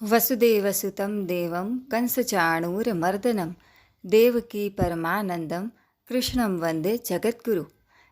વસુદેવસુતમ દેવમ કંસચાણૂરમર્દનમ દેવકી પરમાનંદમ કૃષ્ણમ વંદે જગદગુરુ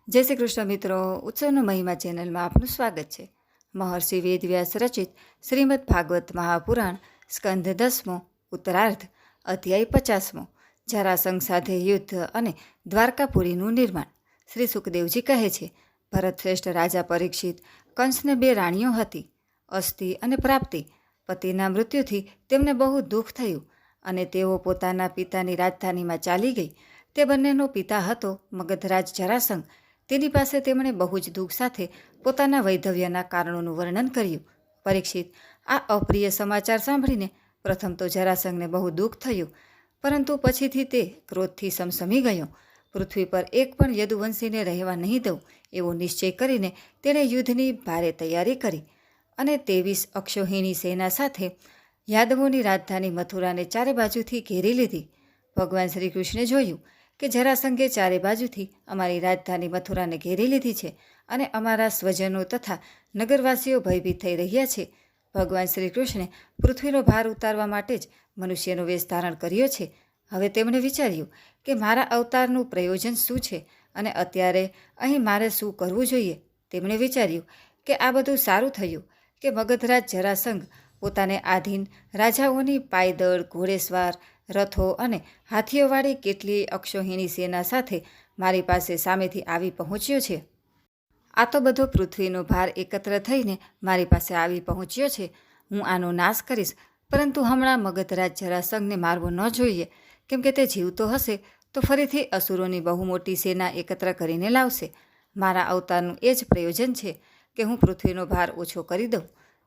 જય શ્રી કૃષ્ણ મિત્રો ઉત્સવનો મહિમા ચેનલમાં આપનું સ્વાગત છે મહર્ષિ વેદવ્યાસ રચિત શ્રીમદ ભાગવત મહાપુરાણ સ્કંધ દસમો ઉત્તરાર્ધ અધ્યાય પચાસમો જરાસંઘ સાથે યુદ્ધ અને દ્વારકાપુરીનું નિર્માણ। શ્રી સુખદેવજી કહે છે ભરત શ્રેષ્ઠ રાજા પરીક્ષિત કંસને બે રાણીઓ હતી, અસ્થિ અને પ્રાપ્તિ પતિના મૃત્યુથી તેમને બહુ દુઃખ થયું અને તેઓ પોતાના પિતાની રાજધાનીમાં ચાલી ગઈ. તે બંનેનો પિતા હતો મગધરાજ જરાસંઘ. તેની પાસે તેમણે બહુ જ દુઃખ સાથે પોતાના વૈધવ્યના કારણોનું વર્ણન કર્યું. પરીક્ષિત, આ અપ્રિય સમાચાર સાંભળીને પ્રથમ તો જરાસંઘને બહુ દુઃખ થયું, પરંતુ પછીથી તે ક્રોધથી સમસમી ગયો. પૃથ્વી પર એક પણ યદુવંશીને રહેવા નહીં દઉં એવો નિશ્ચય કરીને તેણે યુદ્ધની ભારે તૈયારી કરી. અને તેવીસ અક્ષોહિણી સેના સાથે યાદવોની રાજધાની મથુરાને ચારે બાજુથી ઘેરી લીધી. ભગવાન શ્રી કૃષ્ણે જોયું કે જરાસંઘે ચારે બાજુથી અમારી રાજધાની મથુરાને ઘેરી લીધી છે અને અમારા સ્વજનો તથા નગરવાસીઓ ભયભીત થઈ રહ્યા છે. ભગવાન શ્રી કૃષ્ણે પૃથ્વીનો ભાર ઉતારવા માટે જ મનુષ્યનો વેશ ધારણ કર્યો છે. હવે તેમણે વિચાર્યું કે મારા અવતારનું પ્રયોજન શું છે અને અત્યારે અહીં મારે શું કરવું જોઈએ? તેમણે વિચાર્યું કે આ બધું સારું થયું કે મગધરાજ જરાસંઘ પોતાને આધીન રાજાઓની પાયદળ, ઘોડેસવાર, રથો અને હાથીઓવાળી કેટલીય અક્ષોહિણી સેના સાથે મારી પાસે સામેથી આવી પહોંચ્યો છે? આ તો બધો પૃથ્વીનો ભાર એકત્ર થઈને મારી પાસે આવી પહોંચ્યો છે. હું આનો નાશ કરીશ, પરંતુ હમણાં મગધરાજ જરાસંઘને મારવો ન જોઈએ. કેમ કે તે જીવતો હશે, તો ફરીથી અસુરોની બહુ મોટી સેના એકત્ર કરીને લાવશે. મારા અવતારનું એ જ પ્રયોજન છે. કે હું પૃથ્વીનો ભાર ઓછો કરી દઉં.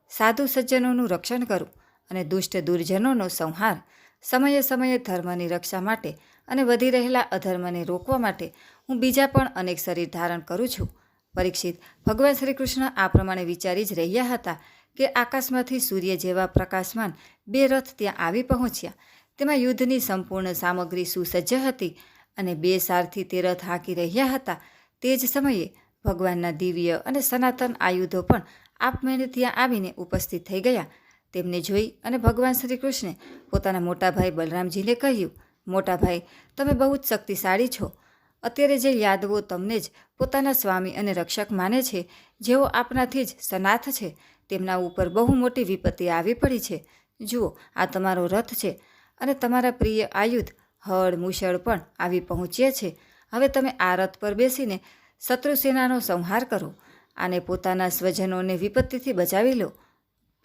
સાધુ સજ્જનોનું રક્ષણ કરું અને દુષ્ટ દુર્જનોનો સંહાર સમયે સમયે ધર્મની રક્ષા માટે અને વધી રહેલા અધર્મને રોકવા માટે હું બીજા પણ અનેક શરીર ધારણ કરું છું. પરીક્ષિત, ભગવાન શ્રી કૃષ્ણ આ પ્રમાણે વિચારી જ રહ્યા હતા કે આકાશમાંથી સૂર્ય જેવા પ્રકાશમાન બે રથ ત્યાં આવી પહોંચ્યા. તેમાં યુદ્ધની સંપૂર્ણ સામગ્રી સુસજ્જ હતી અને બે સારથી તે રથ હાંકી રહ્યા હતા. તે જ સમયે ભગવાનના દિવ્ય અને સનાતન આયુધો પણ આપમેળે ત્યાં આવીને ઉપસ્થિત થઈ ગયા. તેમને જોઈ અને ભગવાન શ્રી કૃષ્ણે પોતાના મોટા ભાઈ બલરામજીને કહ્યું, મોટા ભાઈ, તમે બહુ જ શક્તિશાળી છો. અત્યારે જે યાદવો તમને જ પોતાના સ્વામી અને રક્ષક માને છે, જેઓ આપનાથી જ સનાથ છે, તેમના ઉપર બહુ મોટી વિપત્તિ આવી પડી છે. જુઓ, આ તમારો રથ છે અને તમારા પ્રિય આયુધ હળ મુશળ પણ આવી પહોંચ્યા છે. હવે તમે આ રથ પર બેસીને શત્રુ સેનાનો સંહાર કરો અને પોતાના સ્વજનોને વિપત્તિથી બચાવી લો.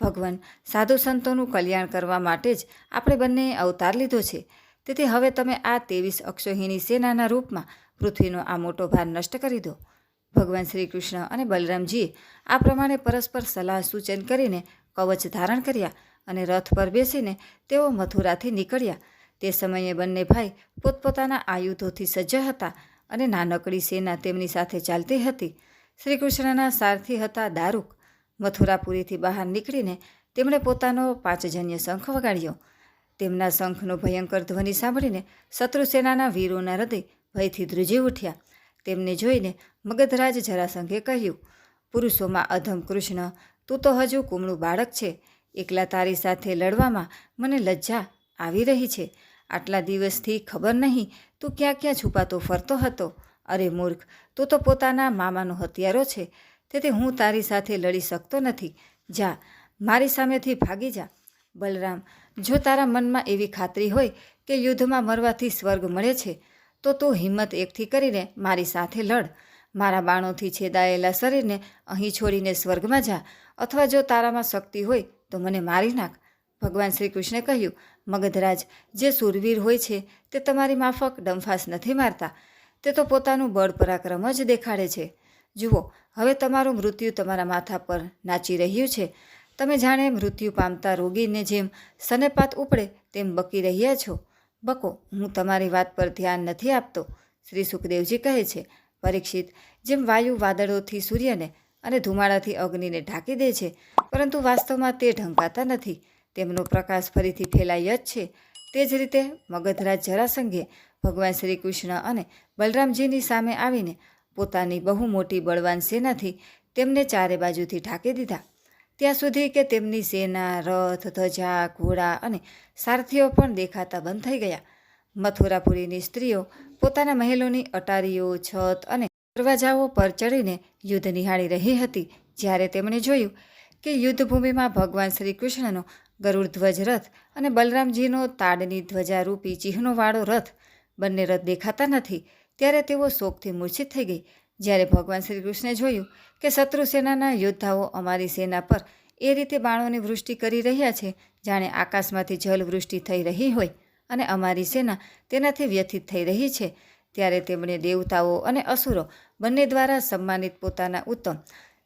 ભગવાન સાધુ સંતોનું કલ્યાણ કરવા માટે જ આપણે બંનેએ અવતાર લીધો છે. તેથી હવે તમે આ ત્રેવીસ અક્ષોહિણી સેનાના રૂપમાં પૃથ્વીનો આ મોટો ભાર નષ્ટ કરી દો. ભગવાન શ્રી કૃષ્ણ અને બલરામજીએ આ પ્રમાણે પરસ્પર સલાહ સૂચન કરીને કવચ ધારણ કર્યા અને રથ પર બેસીને તેઓ મથુરાથી નીકળ્યા. તે સમયે બંને ભાઈ પોતપોતાના આયુધોથી સજ્જ હતા અને નાનકડી સેના તેમની સાથે ચાલતી હતી. શ્રી કૃષ્ણના સારથી હતા દારૂક. મથુરાપુરીથી બહાર નીકળીને તેમણે પોતાનો પાંચજન્ય શંખ વગાડ્યો. તેમના શંખનો ભયંકર ધ્વનિ સાંભળીને શત્રુસેનાના વીરોના હૃદય ભયથી ધ્રુજી ઉઠ્યા. તેમને જોઈને મગધરાજ જરાસંઘે કહ્યું, પુરુષોમાં અધમ કૃષ્ણ, તું તો હજુ કુમળું બાળક છે. એકલા તારી સાથે લડવામાં મને લજ્જા આવી રહી છે. આટલા દિવસથી ખબર નહીં, તું ક્યાં ક્યાં છુપાતો ફરતો હતો? અરે મૂર્ખ, તું તો પોતાના મામાનો હથિયારો છે, તેથી હું તારી સાથે લડી શકતો નથી. જા, મારી સામેથી ભાગી જા. બલરામ, જો તારા મનમાં એવી ખાતરી હોય કે યુદ્ધમાં મરવાથી સ્વર્ગ મળે છે, તો તું હિંમત એકથી કરીને મારી સાથે લડ. મારા બાણોથી છેદાયેલા શરીરને અહીં છોડીને સ્વર્ગમાં જા, અથવા જો તારામાં શક્તિ હોય તો મને મારી નાખ. ભગવાન શ્રી કૃષ્ણે કહ્યું મગધરાજ, જે સુરવીર હોય છે, તે તમારી માફક ડંફાસ નથી મારતા. તે તો પોતાનું બળ પરાક્રમ જ દેખાડે છે. જુઓ, હવે તમારું મૃત્યુ તમારા માથા પર નાચી રહ્યું છે. તમે જાણે મૃત્યુ પામતા રોગીને જેમ સનેપાત ઉપડે, તેમ બકી રહ્યા છો. બકો, હું તમારી વાત પર ધ્યાન નથી આપતો, શ્રી સુખદેવજી કહે છે. પરીક્ષિત, જેમ વાયુ વાદળોથી સૂર્યને અને ધુમાડાથી અગ્નિને ઢાંકી દે છે, પરંતુ વાસ્તવમાં તે ઢંકાતા નથી. તેમનો પ્રકાશ ફરીથી ફેલાય જ છે. તે જ રીતે મગધરાજ જરાસંઘે ભગવાન શ્રી કૃષ્ણ અને બલરામજીની સામે આવીને પોતાની બહુ મોટી બળવાન સેનાથી તેમને ચારે બાજુથી ઢાંકી દીધા. ત્યાં સુધી કે તેમની સેના, રથ, ધજા, ઘોડા અને સારથીઓ પણ દેખાતા બંધ થઈ ગયા. મથુરાપુરીની સ્ત્રીઓ પોતાના મહેલોની અટારીઓ, છત અને દરવાજાઓ પર ચડીને યુદ્ધ નિહાળી રહી હતી, જ્યારે તેમણે જોયું કે યુદ્ધભૂમિમાં ભગવાન શ્રી કૃષ્ણનો ગરુડ ધ્વજ રથ અને બલરામજીનો તાડની ધ્વજારૂપી ચિહ્નોવાળો રથ બંને રથ દેખાતા નથી, ત્યારે તેઓ શોકથી મૂર્છિત થઈ ગઈ. જ્યારે ભગવાન શ્રી કૃષ્ણે જોયું કે શત્રુ સેનાના યોદ્ધાઓ અમારી સેના પર એ રીતે બાણોની વૃષ્ટિ કરી રહ્યા છે, જાણે આકાશમાંથી જલવૃષ્ટિ થઈ રહી હોય અને અમારી સેના તેનાથી વ્યથિત થઈ રહી છે, ત્યારે તેમણે દેવતાઓ અને અસુરો બંને દ્વારા સન્માનિત પોતાના ઉત્તમ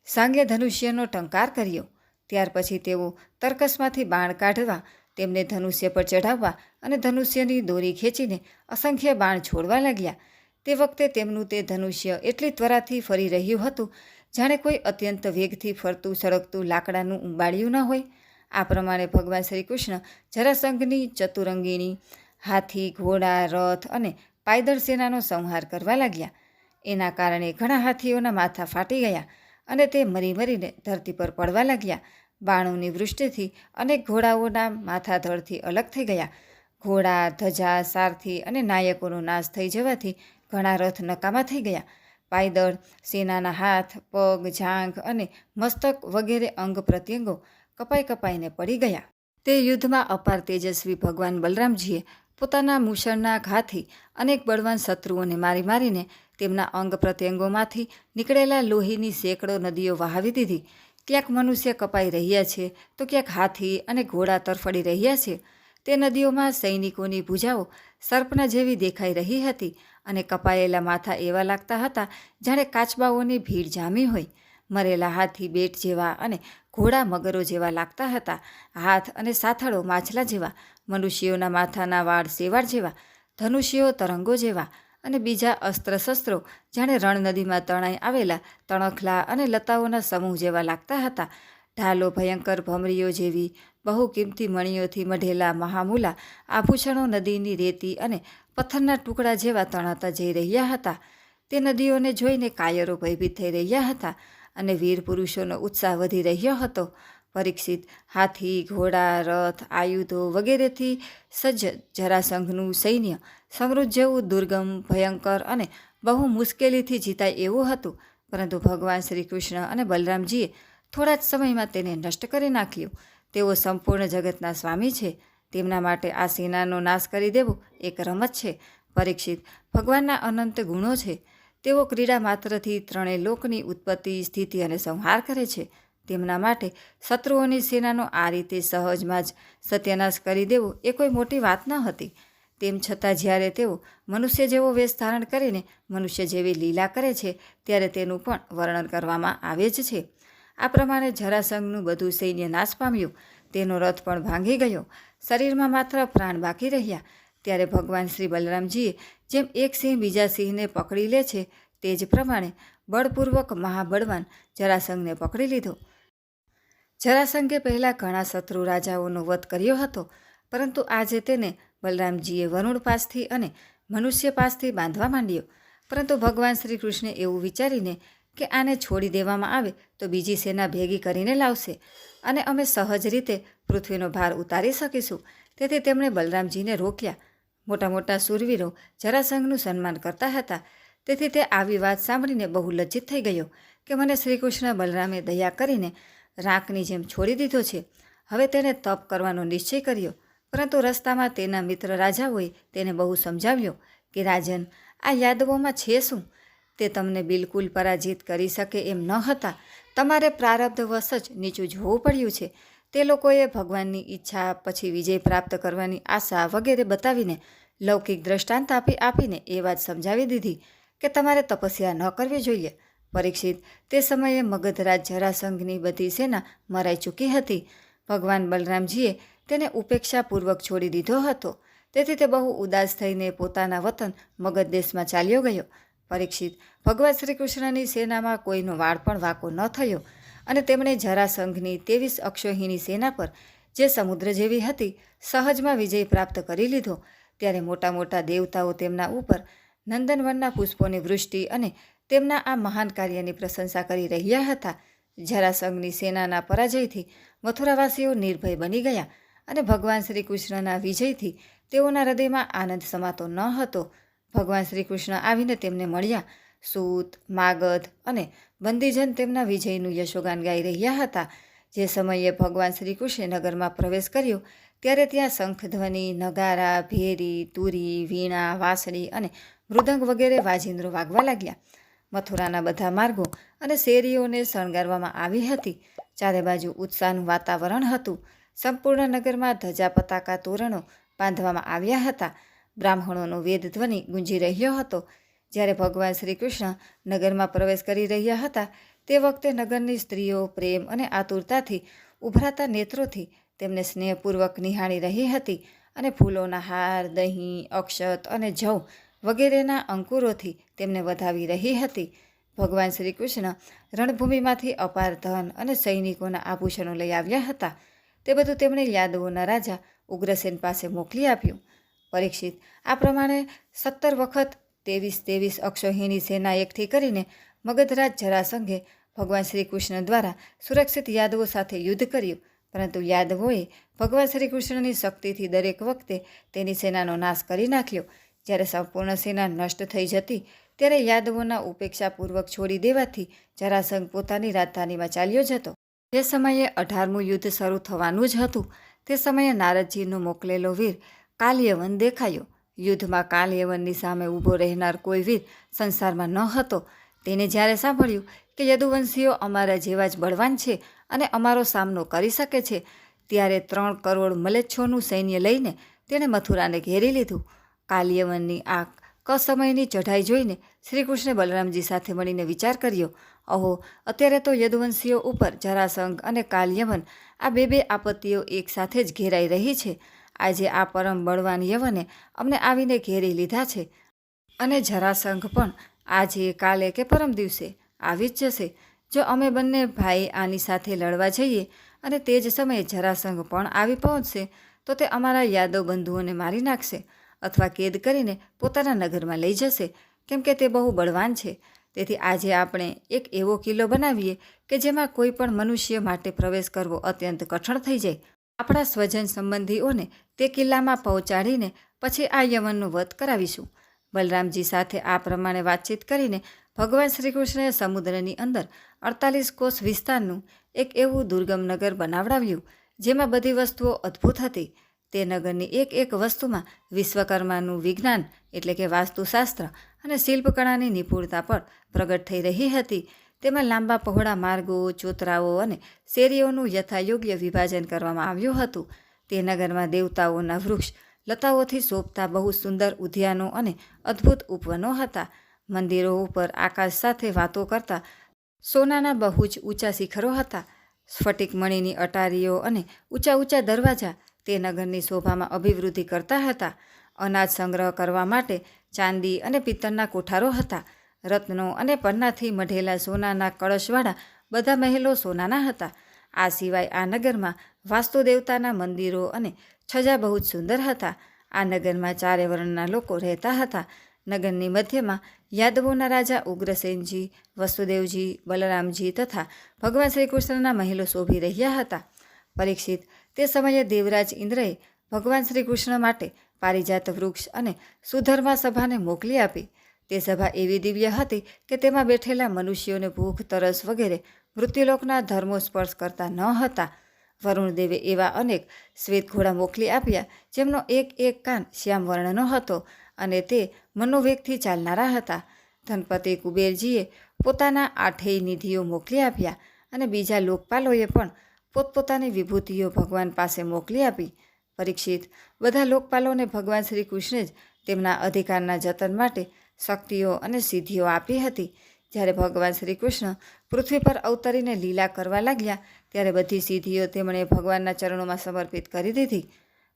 સાંગે ધનુષ્યનો ટંકાર કર્યો. ત્યાર પછી તેઓ તર્કસમાંથી બાણ કાઢવા, તેમને ધનુષ્ય પર ચઢાવવા અને ધનુષ્યની દોરી ખેંચીને અસંખ્ય બાણ છોડવા લાગ્યા. તે વખતે તેમનું તે ધનુષ્ય એટલી ત્વરાથી ફરી રહ્યું હતું, જાણે કોઈ અત્યંત વેગથી ફરતું, સળગતું લાકડાનું ઉંબાળ્યું ન હોય. આ પ્રમાણે ભગવાન શ્રી કૃષ્ણ જરાસંઘની ચતુરંગીની હાથી, ઘોડા, રથ અને પાયદળ સેનાનો સંહાર કરવા લાગ્યા. એના કારણે ઘણા હાથીઓના માથા ફાટી ગયા. અને તે મરી મરીને ધરતી પર પડવા લાગ્યા. બાણોની વૃષ્ટિથી અનેક ઘોડાઓના માથા ધડથી અલગ થઈ ગયા. ઘોડા, ધજા, સારથી અને નાયકોનો નાશ થઈ જવાથી ઘણા રથ નકામા થઈ ગયા. પાયદળ, સેનાના હાથ, પગ જાંઘ અને મસ્તક વગેરે અંગ પ્રત્યંગો કપાઈ કપાઈને પડી ગયા. તે યુદ્ધમાં અપાર તેજસ્વી ભગવાન બલરામજીએ પોતાના મૂષણના ઘાથી અનેક બળવાન શત્રુઓને મારી મારીને તેમના અંગ પ્રત્યંગોમાંથી નીકળેલા લોહીની સેંકડો નદીઓ વહાવી દીધી. ક્યાંક મનુષ્ય કપાઈ રહ્યા છે, તો ક્યાંક હાથી અને ઘોડા તરફડી રહ્યા છે. તે નદીઓમાં સૈનિકોની ભૂજાઓ સર્પના જેવી દેખાઈ રહી હતી અને કપાયેલા માથા એવા લાગતા હતા જાણે કાચબાઓની ભીડ જામી હોય. મરેલા હાથી બેટ જેવા અને ઘોડા મગરો જેવા લાગતા હતા. હાથ અને સાથળો માછલા જેવા મનુષ્યોના માથાના વાળ સેવાળ જેવા, ધનુષ્યો તરંગો જેવા અને બીજા અસ્ત્ર શસ્ત્રો જાણે રણનદીમાં તણાઈ આવેલા તણખલા અને લતાઓના સમૂહ જેવા લાગતા હતા. ઢાલો ભયંકર ભમરીઓ જેવી બહુ કિંમતી મણીઓથી મઢેલા મહામૂલા આભૂષણો નદીની રેતી અને પથ્થરના ટુકડા જેવા તણાતા જઈ રહ્યા હતા. તે નદીઓને જોઈને કાયરો ભયભીત થઈ રહ્યા હતા અને વીર પુરુષોનો ઉત્સાહ વધી રહ્યો હતો. પરીક્ષિત હાથી, ઘોડા, રથ, આયુધો વગેરેથી સજ્જ જરાસંઘનું સૈન્ય સમૃદ્ધ જેવું દુર્ગમ, ભયંકર અને બહુ મુશ્કેલીથી જીતાય એવું હતું. પરંતુ ભગવાન શ્રી કૃષ્ણ અને બલરામજીએ થોડા જ સમયમાં તેને નષ્ટ કરી નાખ્યું. તેઓ સંપૂર્ણ જગતના સ્વામી છે. તેમના માટે આ સેનાનો નાશ કરી દેવો એક રમત છે. પરીક્ષિત ભગવાનના અનંત ગુણો છે. તેઓ ક્રીડા માત્રથી ત્રણેય લોકની ઉત્પત્તિ, સ્થિતિ અને સંહાર કરે છે. તેમના માટે શત્રુઓની સેનાનો આ રીતે સહજમાં જ સત્યાનાશ કરી દેવો એ કોઈ મોટી વાત ન હતી. તેમ છતાં જ્યારે તેઓ મનુષ્ય જેવો વેશ ધારણ કરીને મનુષ્ય જેવી લીલા કરે છે, ત્યારે તેનું પણ વર્ણન કરવામાં આવે જ છે. આ પ્રમાણે જરાસંઘનું બધું સૈન્ય નાશ પામ્યું. તેનો રથ પણ ભાંગી ગયો. શરીરમાં માત્ર પ્રાણ બાકી રહ્યા. ત્યારે ભગવાન શ્રી બલરામજીએ જેમ એક સિંહ બીજા સિંહને પકડી લે છે, તે જ પ્રમાણે બળપૂર્વક મહાબળવાન જરાસંઘને પકડી લીધો. જરાસંઘે પહેલાં ઘણા શત્રુ રાજાઓનો વધ કર્યો હતો, પરંતુ આજે તેને બલરામજીએ વરુણ પાસથી અને મનુષ્ય પાસથી બાંધવા માંડ્યો. પરંતુ ભગવાન શ્રી કૃષ્ણે એવું વિચારીને કે આને છોડી દેવામાં આવે તો બીજી સેના ભેગી કરીને લાવશે અને અમે સહજ રીતે પૃથ્વીનો ભાર ઉતારી શકીશું. તેથી તેમણે બલરામજીને રોક્યા. મોટા મોટા સુરવીરો જરાસંઘનું સન્માન કરતા હતા. તેથી તે આવી વાત સાંભળીને બહુ લજ્જિત થઈ ગયો કે મને શ્રીકૃષ્ણ બલરામે દયા કરીને રાંકની જેમ છોડી દીધો છે. હવે તેણે તપ કરવાનો નિશ્ચય કર્યો, પરંતુ રસ્તામાં તેના મિત્ર રાજાઓએ તેને બહુ સમજાવ્યો કે, રાજન, આ યાદવોમાં છે શું? તે તમને બિલકુલ પરાજિત કરી શકે એમ ન હતા. તમારે પ્રારબ્ધવશ જ નીચું જોવું પડ્યું છે. તે લોકોએ ભગવાનની ઈચ્છા પછી વિજય પ્રાપ્ત કરવાની આશા વગેરે બતાવીને લૌકિક દ્રષ્ટાંત આપી આપીને એ વાત સમજાવી દીધી કે, તમારે તપસ્યા ન કરવી જોઈએ. પરીક્ષિત. તે સમયે મગધરાજ જરાસંઘની બધી સેના મરાઈ ચૂકી હતી. ભગવાન બલરામજીએ તેને ઉપેક્ષાપૂર્વક છોડી દીધો હતો. તેથી તે બહુ ઉદાસ થઈને પોતાના વતન મગધ દેશમાં ચાલ્યો ગયો. પરીક્ષિત. ભગવાન શ્રી કૃષ્ણની સેનામાં કોઈનો વાળ પણ વાંકો ન થયો અને તેમણે જરાસંઘની તેવીસ અક્ષોહિણી સેના પર, જે સમુદ્ર જેવી હતી, સહજમાં વિજય પ્રાપ્ત કરી લીધો. ત્યારે મોટા મોટા દેવતાઓ તેમના ઉપર નંદનવનના પુષ્પોની વૃષ્ટિ અને તેમના આ મહાન કાર્યની પ્રશંસા કરી રહ્યા હતા. જરાસંઘની સેનાના પરાજયથી મથુરાવાસીઓ નિર્ભય બની ગયા અને ભગવાન શ્રી કૃષ્ણના વિજયથી તેઓના હૃદયમાં આનંદ સમાતો ન હતો. ભગવાન શ્રી કૃષ્ણ આવીને તેમને મળ્યા. સૂત, માગધ અને બંદીજન તેમના વિજયનું યશોગાન ગાઈ રહ્યા હતા. જે સમયે ભગવાન શ્રી કૃષ્ણે નગરમાં પ્રવેશ કર્યો, ત્યારે ત્યાં શંખધ્વનિ, નગારા, ભેરી, તુરી, વીણા, વાંસળી અને મૃદંગ વગેરે વાજિંદ્રો વાગવા લાગ્યા. મથુરાના બધા માર્ગો અને શેરીઓને શણગારવામાં આવી હતી. ચારે બાજુ ઉત્સાહનું વાતાવરણ હતું. સંપૂર્ણ નગરમાં ધજા પતાકા તોરણો બાંધવામાં આવ્યા હતા. બ્રાહ્મણોનો વેદ ધ્વનિ ગુંજી રહ્યો હતો. જ્યારે ભગવાન શ્રી કૃષ્ણ નગરમાં પ્રવેશ કરી રહ્યા હતા, તે વખતે નગરની સ્ત્રીઓ પ્રેમ અને આતુરતાથી ઉભરાતા નેત્રોથી તેમને સ્નેહપૂર્વક નિહાળી રહી હતી અને ફૂલોના હાર, દહીં, અક્ષત અને જવ વગેરેના અંકુરોથી તેમને વધાવી રહી હતી. ભગવાન શ્રી કૃષ્ણ રણભૂમિમાંથી અપાર ધન અને સૈનિકોના આભૂષણો લઈ આવ્યા હતા. તે બધું તેમણે યાદવોના રાજા ઉગ્રસેન પાસે મોકલી આપ્યું. પરીક્ષિત, આ પ્રમાણે સત્તર વખત ત્રેવીસ ત્રેવીસ અક્ષોહીની સેના એકઠી કરીને મગધરાજ જરાસંઘે ભગવાન શ્રી કૃષ્ણ દ્વારા સુરક્ષિત યાદવો સાથે યુદ્ધ કર્યું. પરંતુ યાદવોએ ભગવાન શ્રી કૃષ્ણની શક્તિથી દરેક વખતે તેની સેનાનો નાશ કરી નાખ્યો. જ્યારે સંપૂર્ણ સેના નષ્ટ થઈ જતી, ત્યારે યાદવોના ઉપેક્ષાપૂર્વક છોડી દેવાથી જરાસંઘ પોતાની રાજધાનીમાં ચાલ્યો જતો. તે સમયે અઢારમું યુદ્ધ શરૂ થવાનું જ હતું, તે સમયે નારદજીનો મોકલેલો વીર કાલ્યવન દેખાયો. યુદ્ધમાં કાલ્યવનની સામે ઊભો રહેનાર કોઈ વીર સંસારમાં ન હતો. તેને જ્યારે સાંભળ્યું કે યદુવંશીઓ અમારા જેવા જ બળવાન છે અને અમારો સામનો કરી શકે છે, ત્યારે ત્રણ કરોડ મલેચ્છોનું સૈન્ય લઈને તેણે મથુરાને ઘેરી લીધું. કાલ્યવનની આ કસમયની ચઢાઈ જોઈને શ્રીકૃષ્ણે બલરામજી સાથે મળીને વિચાર કર્યો અહો અત્યારે તો યદુવંશીઓ ઉપર જરાસંઘ અને કાલ્યવન આ બે બે આપત્તિઓ એકસાથે જ ઘેરાઈ રહી છે. આજે આ પરમ બળવાન યવને અમને આવીને ઘેરી લીધા છે અને જરાસંઘ પણ આજે કાલે કે પરમ દિવસે આવી જ જશે. જો અમે બંને ભાઈ આની સાથે લડવા જઈએ અને તે જ સમયે જરાસંઘ પણ આવી પહોંચશે, તો તે અમારા યાદવ બંધુઓને મારી નાખશે. અથવા કેદ કરીને પોતાના નગરમાં લઈ જશે. કેમ કે તે બહુ બળવાન છે. તેથી આજે આપણે એક એવો કિલ્લો બનાવીએ કે જેમાં કોઈ પણ મનુષ્ય માટે પ્રવેશ કરવો અત્યંત કઠણ થઈ જાય. આપણા સ્વજન સંબંધીઓને તે કિલ્લામાં પહોંચાડીને પછી આ યવનનો વધ કરાવીશું. બલરામજી સાથે આ પ્રમાણે વાતચીત કરીને ભગવાન શ્રી કૃષ્ણએ સમુદ્રની અંદર અડતાલીસ કોષ વિસ્તારનું એક એવું દુર્ગમ નગર બનાવડાવ્યું, જેમાં બધી વસ્તુઓ અદ્ભુત હતી. તે નગરની એક એક વસ્તુમાં વિશ્વકર્માનું વિજ્ઞાન, એટલે કે વાસ્તુશાસ્ત્ર અને શિલ્પકળાની નિપુણતા પણ પ્રગટ થઈ રહી હતી. તેમાં લાંબા પહોળા માર્ગો, ચોતરાઓ અને શેરીઓનું યથાયોગ્ય વિભાજન કરવામાં આવ્યું હતું. તે નગરમાં દેવતાઓના વૃક્ષ લતાઓથી શોભતા બહુ સુંદર ઉદ્યાનો અને અદ્ભુત ઉપવનો હતા. મંદિરો ઉપર આકાશ સાથે વાતો કરતા સોનાના બહુ જ ઊંચા શિખરો હતા. સ્ફટિક મણીની અટારીઓ અને ઊંચા ઊંચા દરવાજા તે નગરની શોભામાં અભિવૃદ્ધિ કરતા હતા. અનાજ સંગ્રહ કરવા માટે ચાંદી અને પિત્તળના કોઠારો હતા. રત્નો અને પન્નાથી મઢેલા સોનાના કળશવાળા બધા મહેલો સોનાના હતા. આ સિવાય આ નગરમાં વાસ્તુ દેવતાના મંદિરો અને છજા બહુ જ સુંદર હતા. આ નગરમાં ચારે વર્ણના લોકો રહેતા હતા. નગરની મધ્યમાં યાદવોના રાજા ઉગ્રસેનજી, વસુદેવજી, બલરામજી તથા ભગવાન શ્રી કૃષ્ણના મહેલો શોભી રહ્યા હતા. પરીક્ષિત તે સમયે દેવરાજ ઇન્દ્રએ ભગવાન શ્રી કૃષ્ણ માટે પારિજાત વૃક્ષ અને સુધર્મા સભાને મોકલી આપી. તે સભા એવી દિવ્ય હતી કે તેમાં બેઠેલા મનુષ્યોને ભૂખ, તરસ વગેરે મૃત્યુલોકના ધર્મો સ્પર્શ કરતા ન હતા. વરુણદેવે એવા અનેક શ્વેત ઘોડા મોકલી આપ્યા જેમનો એક એક કાન શ્યામ વર્ણનો હતો અને તે મનોવેગથી ચાલનારા હતા. ધનપતિ કુબેરજીએ પોતાના આઠેય નિધિઓ મોકલી આપ્યા અને બીજા લોકપાલોએ પણ પોતપોતાની વિભૂતિઓ ભગવાન પાસે મોકલી આપી. પરીક્ષિત, બધા લોકપાલોને ભગવાન શ્રી કૃષ્ણે જ તેમના અધિકારના જતન માટે શક્તિઓ અને સિદ્ધિઓ આપી હતી. જ્યારે ભગવાન શ્રી કૃષ્ણ પૃથ્વી પર અવતરીને લીલા કરવા લાગ્યા, ત્યારે બધી સિદ્ધિઓ તેમણે ભગવાનના ચરણોમાં સમર્પિત કરી દીધી.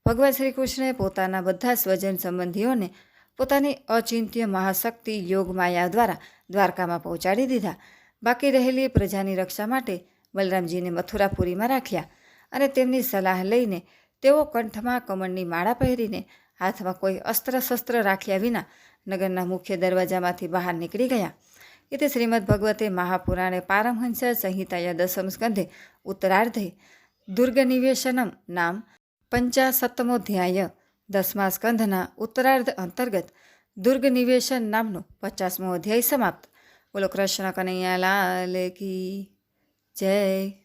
ભગવાન શ્રી કૃષ્ણએ પોતાના બધા સ્વજન સંબંધીઓને પોતાની અચિંત્ય મહાશક્તિ યોગ માયા દ્વારા દ્વારકામાં પહોંચાડી દીધા. બાકી રહેલી પ્રજાની રક્ષા માટે બલરામજીને મથુરાપુરીમાં રાખ્યા અને તેમની સલાહ લઈને તેઓ કંઠમાં કમળની માળા પહેરીને હાથમાં કોઈ અસ્ત્ર શસ્ત્ર રાખ્યા વિના નગરના મુખ્ય દરવાજામાંથી બહાર નીકળી ગયા. એ શ્રીમદ ભગવતે મહાપુરાણે પારમહંસ સંહિતાયા દસમ સ્કંધે ઉત્તરાર્ધે દુર્ગનિવેશનમ નામ પંચાસત્તમોધ્યાય દસમા સ્કંધના ઉત્તરાર્ધ અંતર્ગત દુર્ગનિવેશન નામનો પચાસમો અધ્યાય સમાપ્ત. બોલો કૃષ્ણ કનૈયા લાલ કી. જય